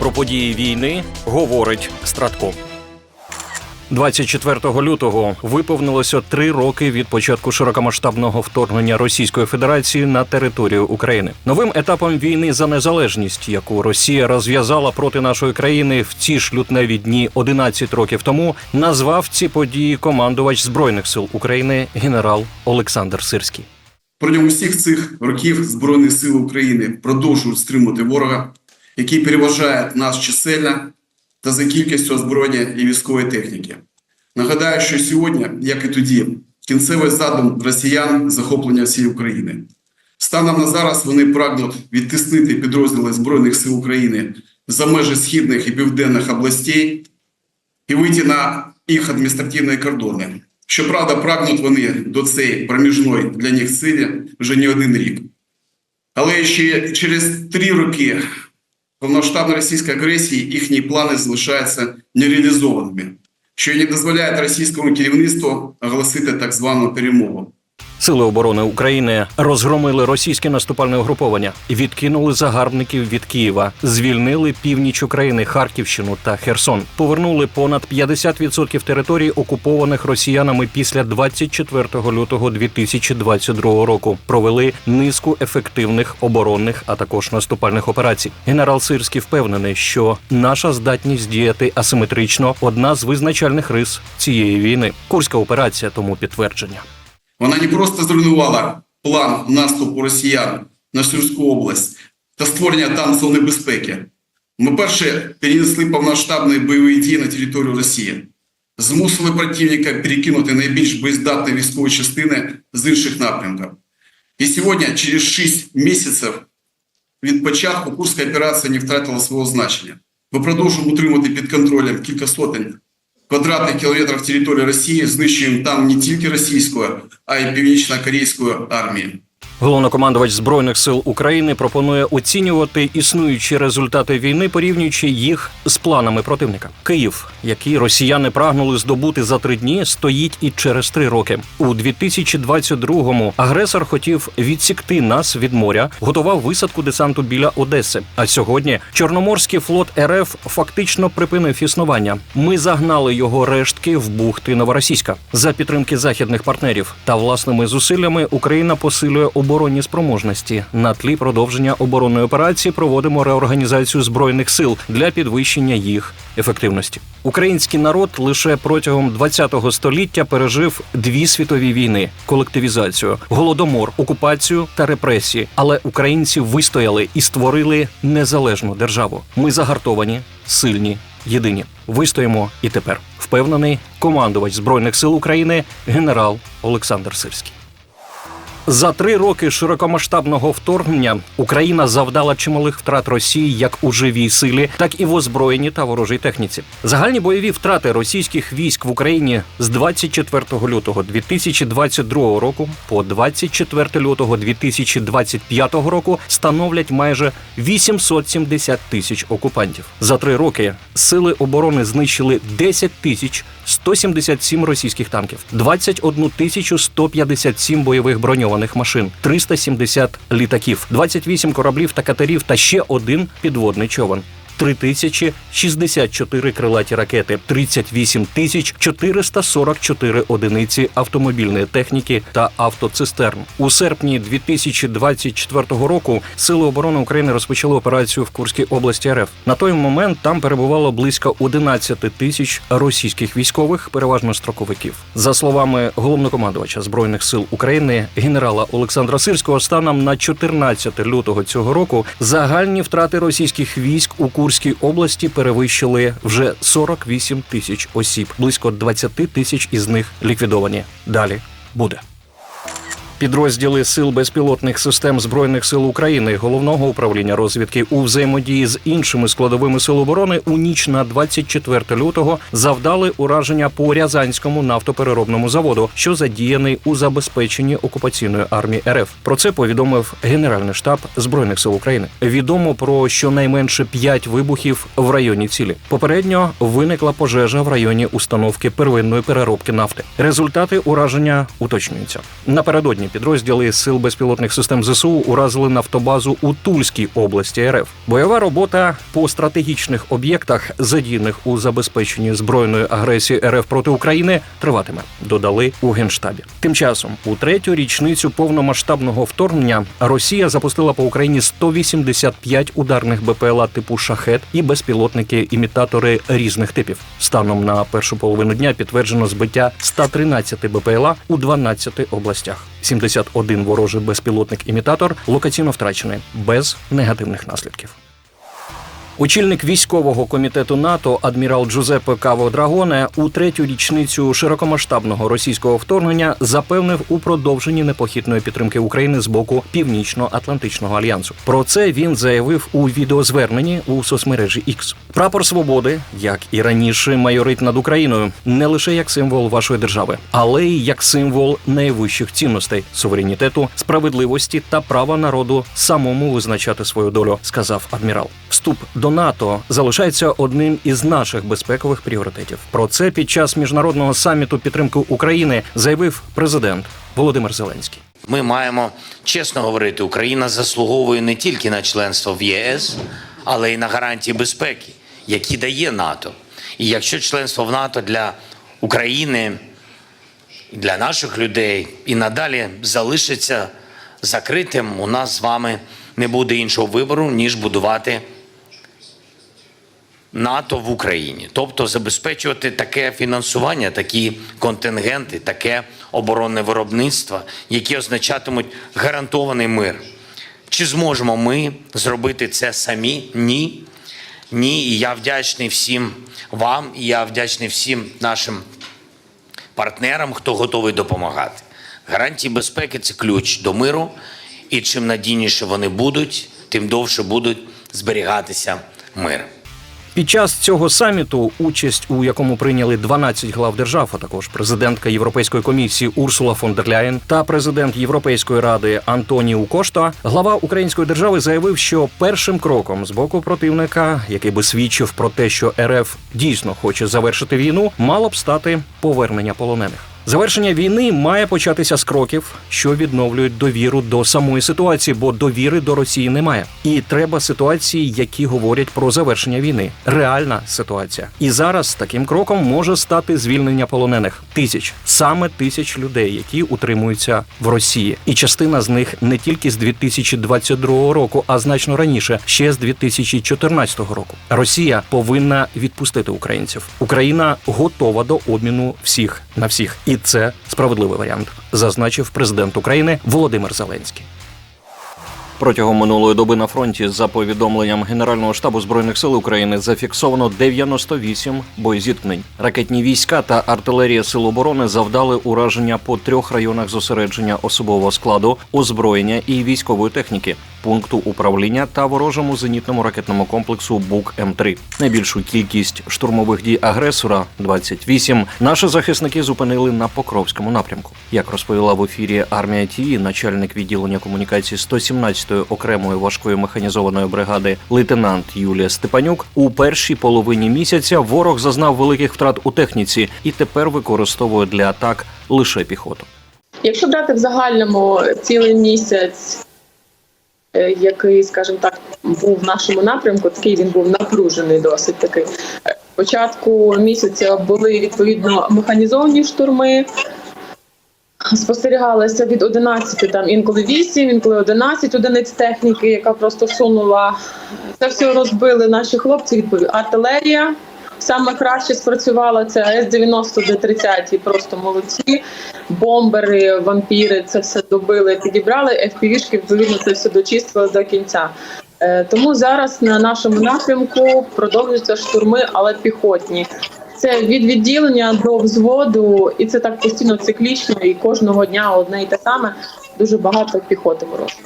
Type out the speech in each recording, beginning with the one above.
Про події війни говорить Стратко. 24 лютого виповнилося три роки від початку широкомасштабного вторгнення Російської Федерації на територію України. Новим етапом війни за незалежність, яку Росія розв'язала проти нашої країни в ці ж лютневі дні 11 років тому, назвав ці події командувач збройних сил України генерал Олександр Сирський. Протягом усіх цих років Збройні Сили України продовжують стримувати ворога, який переважає нас чисельно та за кількістю озброєння і військової техніки. Нагадаю, що сьогодні, як і тоді, кінцевий задум росіян захоплення всієї України. Станом на зараз вони прагнуть відтиснити підрозділи Збройних сил України за межі східних і південних областей і вийти на їх адміністративні кордони. Щоправда, прагнуть вони до цієї проміжної для них цілі вже не один рік. Але ще через три роки повноштабної російської агресії їхні плани залишаються нереалізованими, що не дозволяє російському керівництву оголосити так звану перемогу. Сили оборони України розгромили російське наступальне угруповання, відкинули загарбників від Києва, звільнили північ України, Харківщину та Херсон, повернули понад 50% територій, окупованих росіянами після 24 лютого 2022 року. Провели низку ефективних оборонних, а також наступальних операцій. Генерал Сирський впевнений, що наша здатність діяти асиметрично одна з визначальних рис цієї війни. Курська операція тому підтвердження. Вона не просто зруйнувала план наступу росіян на Сумську область та створення там зони безпеки. Ми перше перенесли повноштабні бойові дії на територію Росії, змусили противника перекинути найбільш боєздатні військові частини з інших напрямків. І сьогодні, через 6 місяців від початку Курська операція не втратила свого значення. Ми продовжуємо утримувати під контролем кілька сотень квадратних кілометрів території Росії, знищуємо там не тільки російську, а й північно-корейську армію. Головнокомандувач збройних сил України пропонує оцінювати існуючі результати війни, порівнюючи їх з планами противника. Київ, який росіяни прагнули здобути за три дні, стоїть і через три роки. У 2022-му агресор хотів відсікти нас від моря, готував висадку десанту біля Одеси. А сьогодні Чорноморський флот РФ фактично припинив існування. Ми загнали його рештки в бухти Новоросійська за підтримки західних партнерів та власними зусиллями Україна посилює оборонні спроможності. На тлі продовження оборонної операції проводимо реорганізацію збройних сил для підвищення їх ефективності. Український народ лише протягом ХХ століття пережив дві світові війни: колективізацію, голодомор, окупацію та репресії. Але українці вистояли і створили незалежну державу. Ми загартовані, сильні, єдині. Вистоїмо і тепер. Впевнений командувач збройних сил України генерал Олександр Сирський. За три роки широкомасштабного вторгнення Україна завдала чималих втрат Росії як у живій силі, так і в озброєнні та ворожій техніці. Загальні бойові втрати російських військ в Україні з 24 лютого 2022 року по 24 лютого 2025 року становлять майже 870 тисяч окупантів. За три роки сили оборони знищили 10 тисяч 177 російських танків, 21 тисячу 157 бойових броньованих машин, 370 літаків, 28 кораблів та катерів та ще один підводний човен. 3064 крилаті ракети, 38 тисяч 444 одиниці автомобільної техніки та автоцистерн. У серпні 2024 року Сили оборони України розпочали операцію в Курській області РФ. На той момент там перебувало близько 11 тисяч російських військових, переважно строковиків. За словами головнокомандувача збройних сил України генерала Олександра Сирського, станом на 14 лютого цього року загальні втрати російських військ у Курській області перевищили вже 48 тисяч осіб. Близько 20 тисяч із них ліквідовані. Далі буде. Підрозділи сил безпілотних систем збройних сил України, головного управління розвідки у взаємодії з іншими складовими сил оборони у ніч на 24 лютого завдали ураження по Рязанському нафтопереробному заводу, що задіяний у забезпеченні окупаційної армії РФ. Про це повідомив Генеральний штаб збройних сил України. Відомо про щонайменше 5 вибухів в районі цілі. Попередньо виникла пожежа в районі установки первинної переробки нафти. Результати ураження уточнюються. Напередодні підрозділи сил безпілотних систем ЗСУ уразили нафтобазу у Тульській області РФ. Бойова робота по стратегічних об'єктах, задіяних у забезпеченні збройної агресії РФ проти України, триватиме. Додали у генштабі. Тим часом, у третю річницю повномасштабного вторгнення, Росія запустила по Україні 185 ударних БПЛА типу шахет і безпілотники-імітатори різних типів. Станом на першу половину дня підтверджено збиття 113 БПЛА у 12 областях. 71 ворожий безпілотник-імітатор локаційно втрачений без негативних наслідків. Очільник військового комітету НАТО адмірал Джузеппе Каво Драгоне у третю річницю широкомасштабного російського вторгнення запевнив у продовженні непохитної підтримки України з боку Північно-Атлантичного альянсу. Про це він заявив у відеозверненні у соцмережі X. Прапор свободи, як і раніше, майорить над Україною не лише як символ вашої держави, але й як символ найвищих цінностей суверенітету, справедливості та права народу самому визначати свою долю, сказав адмірал. Вступ до НАТО залишається одним із наших безпекових пріоритетів. Про це під час міжнародного саміту підтримки України заявив президент Володимир Зеленський. Ми маємо чесно говорити, Україна заслуговує не тільки на членство в ЄС, але й на гарантії безпеки, які дає НАТО. І якщо членство в НАТО для України, для наших людей і надалі залишиться закритим, у нас з вами не буде іншого вибору, ніж будувати НАТО в Україні, тобто забезпечувати таке фінансування, такі контингенти, таке оборонне виробництво, які означатимуть гарантований мир. Чи зможемо ми зробити це самі? Ні. Ні. І я вдячний всім вам, і я вдячний всім нашим партнерам, хто готовий допомагати. Гарантії безпеки це ключ до миру, і чим надійніше вони будуть, тим довше будуть зберігатися мир. Під час цього саміту, участь у якому прийняли 12 глав держав, а також президентка Європейської комісії Урсула фон дер Ляєн та президент Європейської ради Антоніу Кошта, глава української держави заявив, що першим кроком з боку противника, який би свідчив про те, що РФ дійсно хоче завершити війну, мало б стати повернення полонених. Завершення війни має початися з кроків, що відновлюють довіру до самої ситуації, бо довіри до Росії немає. І треба ситуації, які говорять про завершення війни. Реальна ситуація. І зараз таким кроком може стати звільнення полонених тисяч, саме тисяч людей, які утримуються в Росії. І частина з них не тільки з 2022 року, а значно раніше, ще з 2014 року. Росія повинна відпустити українців. Україна готова до обміну всіх на всіх, і це справедливий варіант, зазначив президент України Володимир Зеленський. Протягом минулої доби на фронті, за повідомленням Генерального штабу збройних сил України, зафіксовано 98 боєзіткнень. Ракетні війська та артилерія сил оборони завдали ураження по трьох районах зосередження особового складу, озброєння і військової техніки, пункту управління та ворожому зенітному ракетному комплексу Бук М3. Найбільшу кількість штурмових дій агресора 28, Наші захисники зупинили на Покровському напрямку. Як розповіла в ефірі армія ТІВІ, начальник відділення комунікації 117 ї окремої важкої механізованої бригади лейтенант Юлія Степанюк, у першій половині місяця ворог зазнав великих втрат у техніці і тепер використовує для атак лише піхоту. Якщо брати в загальному цілий місяць, який, скажімо так, був в нашому напрямку, такий він був напружений досить такий. Е, Початку місяця були відповідно механізовані штурми. Спостерігалися від 11, там інколи 8, інколи 11 одиниць техніки, яка просто сунула. Це все розбили наші хлопці. Відповідь артилерія. Саме краще спрацювала це С-90 Д-30, просто молодці. Бомбери, вампіри це все добили, підібрали. FPV-шки, відповідно, це все дочистили до кінця. Е, Тому зараз на нашому напрямку продовжуються штурми, але піхотні. Це від відділення до взводу, і це так постійно циклічно, і кожного дня одне і те саме. Дуже багато піхоти ворожої.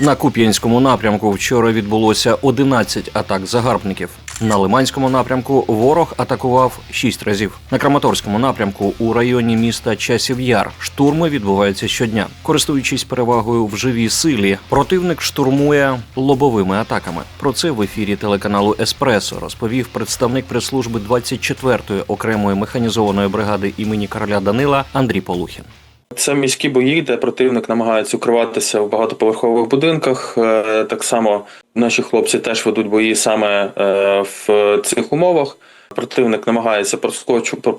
На Куп'янському напрямку вчора відбулося 11 атак загарбників. На Лиманському напрямку ворог атакував 6 разів. На Краматорському напрямку у районі міста Часів Яр штурми відбуваються щодня. Користуючись перевагою в живій силі, противник штурмує лобовими атаками. Про це в ефірі телеканалу Еспресо розповів представник прес-служби 24-ї окремої механізованої бригади імені короля Данила Андрій Полухін. Це міські бої, де противник намагається укриватися в багатоповерхових будинках. Е, Так само наші хлопці теж ведуть бої саме е, в цих умовах. Противник намагається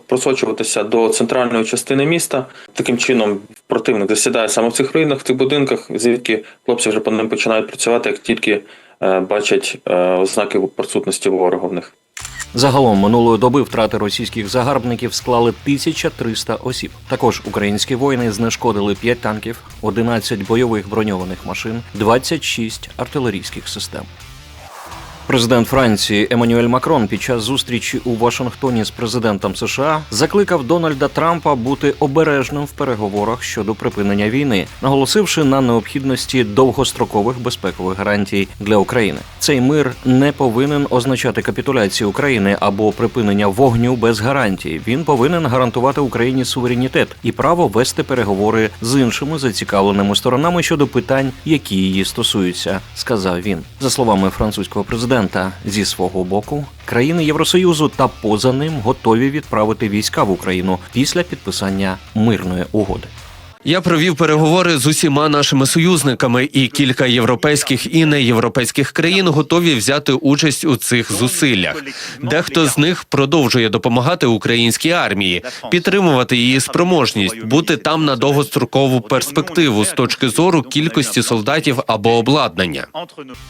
просочуватися до центральної частини міста. Таким чином, противник засідає саме в цих руїнах, в цих будинках, звідки хлопці вже по ним починають працювати, як тільки е, бачать ознаки присутності ворога в них. Загалом минулої доби втрати російських загарбників склали 1300 осіб. Також українські воїни знешкодили 5 танків, 11 бойових броньованих машин, 26 артилерійських систем. Президент Франції Еммануель Макрон під час зустрічі у Вашингтоні з президентом США закликав Дональда Трампа бути обережним в переговорах щодо припинення війни, наголосивши на необхідності довгострокових безпекових гарантій для України. Цей мир не повинен означати капітуляцію України або припинення вогню без гарантій. Він повинен гарантувати Україні суверенітет і право вести переговори з іншими зацікавленими сторонами щодо питань, які її стосуються, сказав він. За словами французького президента, зі свого боку країни Євросоюзу та поза ним готові відправити війська в Україну після підписання мирної угоди. Я провів переговори з усіма нашими союзниками, і кілька європейських і неєвропейських країн готові взяти участь у цих зусиллях. Дехто з них продовжує допомагати українській армії, підтримувати її спроможність, бути там на довгострокову перспективу з точки зору кількості солдатів або обладнання.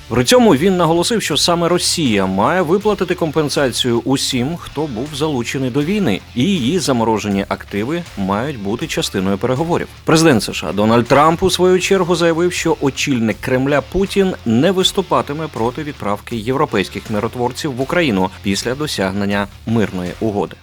При цьому він наголосив, що саме Росія має виплатити компенсацію усім, хто був залучений до війни, і її заморожені активи мають бути частиною переговорів. Президент США Дональд Трамп у свою чергу заявив, що очільник Кремля Путін не виступатиме проти відправки європейських миротворців в Україну після досягнення мирної угоди.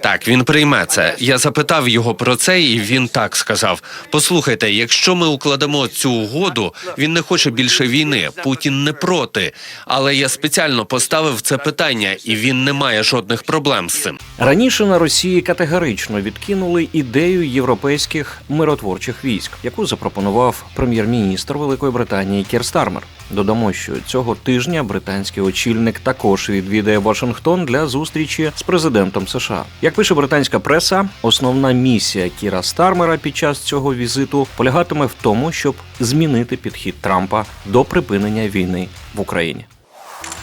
Так, він прийме це. Я запитав його про це, і він так сказав: Послухайте, якщо ми укладемо цю угоду, він не хоче більше війни. Путін не проти. Але я спеціально поставив це питання, і він не має жодних проблем з цим. Раніше на Росії категорично відкинули ідею європейських миротворчих військ, яку запропонував прем'єр-міністр Великої Британії Кір Стармер. Додамо, що цього тижня британський очільник також відвідає Вашингтон для зустрічі з президентом США. Як пише британська преса, основна місія Кіра Стармера під час цього візиту полягатиме в тому, щоб змінити підхід Трампа до припинення війни в Україні.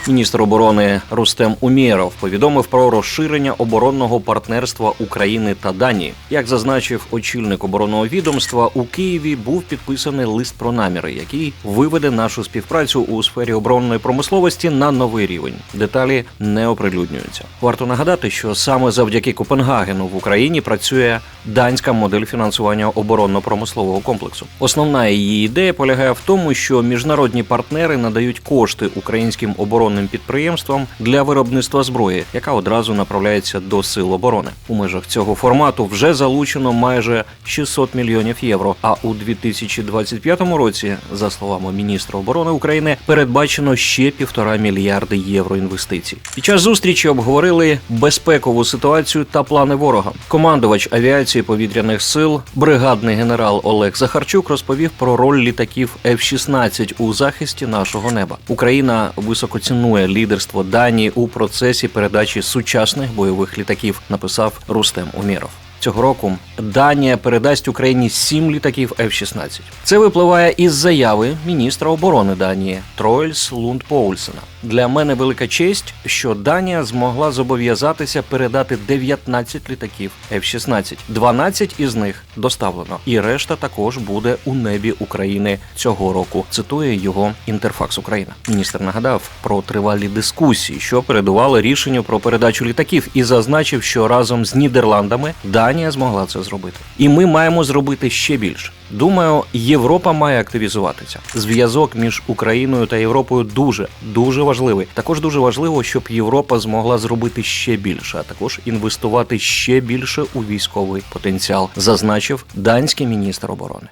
Міністр оборони Рустем Умєров повідомив про розширення оборонного партнерства України та Данії. Як зазначив очільник оборонного відомства, у Києві був підписаний лист про наміри, який виведе нашу співпрацю у сфері оборонної промисловості на новий рівень. Деталі не оприлюднюються. Варто нагадати, що саме завдяки Копенгагену в Україні працює данська модель фінансування оборонно-промислового комплексу. Основна її ідея полягає в тому, що міжнародні партнери надають кошти українським оборонним підприємствам для виробництва зброї, яка одразу направляється до сил оборони. У межах цього формату вже залучено майже 600 мільйонів євро. А у 2025 році, за словами міністра оборони України, передбачено ще півтора мільярди євро інвестицій. Під час зустрічі обговорили безпекову ситуацію та плани ворога. Командувач авіації повітряних сил, бригадний генерал Олег Захарчук розповів про роль літаків F-16 у захисті нашого неба. Україна високо цінує лідерство Данії у процесі передачі сучасних бойових літаків, написав Рустем Уміров. Цього року Данія передасть Україні сім літаків F-16. Це випливає із заяви міністра оборони Данії Троїльс Лунд Поульсена. Для мене велика честь, що Данія змогла зобов'язатися передати 19 літаків F-16. 12 із них доставлено, і решта також буде у небі України цього року. Цитує його інтерфакс Україна. Міністр нагадав про тривалі дискусії, що передували рішенню про передачу літаків, і зазначив, що разом з Нідерландами Данія змогла це зробити. І ми маємо зробити ще більше. Думаю, Європа має активізуватися. Зв'язок між Україною та Європою дуже дуже важливий. Також дуже важливо, щоб Європа змогла зробити ще більше, а також інвестувати ще більше у військовий потенціал, зазначив данський міністр оборони.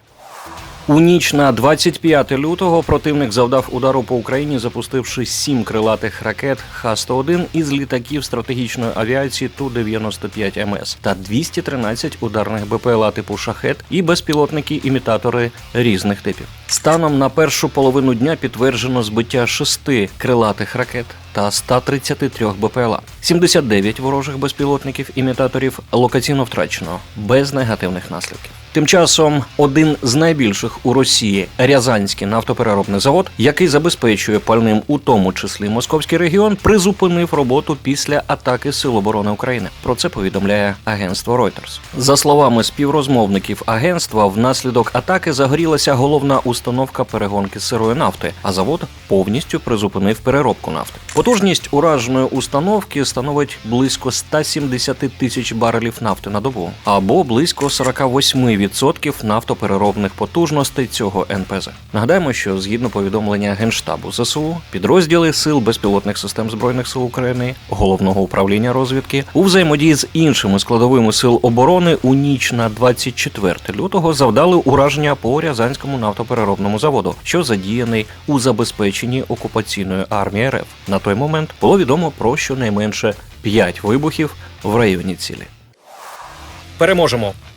У ніч на 25 лютого противник завдав удару по Україні, запустивши сім крилатих ракет Х-101 із літаків стратегічної авіації Ту-95 МС та 213 ударних БПЛА типу Шахет і безпілотники-імітатори різних типів. Станом на першу половину дня підтверджено збиття шести крилатих ракет та 133 БПЛА. 79 ворожих безпілотників-імітаторів локаційно втрачено без негативних наслідків. Тим часом один з найбільших у Росії Рязанський нафтопереробний завод, який забезпечує пальним у тому числі московський регіон, призупинив роботу після атаки Сил оборони України. Про це повідомляє агентство Reuters. За словами співрозмовників агентства, внаслідок атаки загорілася головна установка перегонки сирої нафти, а завод повністю призупинив переробку нафти. Потужність ураженої установки становить близько 170 тисяч барелів нафти на добу, або близько 48% нафтопереробних потужностей цього НПЗ. Нагадаємо, що згідно повідомлення Генштабу ЗСУ, підрозділи сил безпілотних систем збройних сил України, головного управління розвідки у взаємодії з іншими складовими сил оборони у ніч на 24 лютого завдали ураження по Рязанському нафтопереробному заводу, що задіяний у забезпеченні окупаційної армії РФ. На той момент було відомо про щонайменше 5 вибухів в районі цілі. Переможемо.